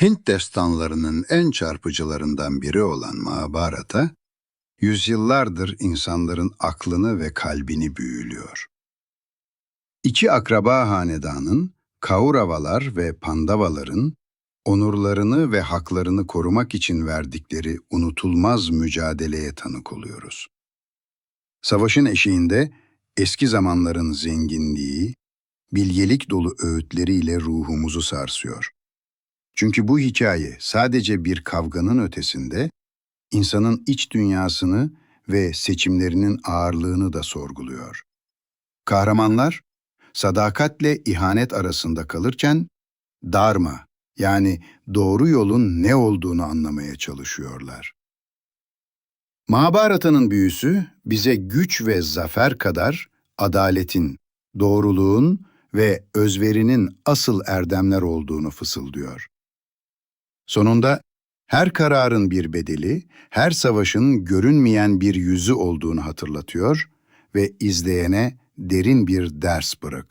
Hint destanlarının en çarpıcılarından biri olan Mahabharata, yüzyıllardır insanların aklını ve kalbini büyülüyor. İki akraba hanedanın, Kauravalar ve Pandavaların, onurlarını ve haklarını korumak için verdikleri unutulmaz mücadeleye tanık oluyoruz. Savaşın eşiğinde eski zamanların zenginliği, bilgelik dolu öğütleriyle ruhumuzu sarsıyor. Çünkü bu hikaye sadece bir kavganın ötesinde, insanın iç dünyasını ve seçimlerinin ağırlığını da sorguluyor. Kahramanlar, sadakatle ihanet arasında kalırken, Dharma yani doğru yolun ne olduğunu anlamaya çalışıyorlar. Mahabharata'nın büyüsü bize güç ve zafer kadar adaletin, doğruluğun ve özverinin asıl erdemler olduğunu fısıldıyor. Sonunda her kararın bir bedeli, her savaşın görünmeyen bir yüzü olduğunu hatırlatıyor ve izleyene derin bir ders bırakıyor.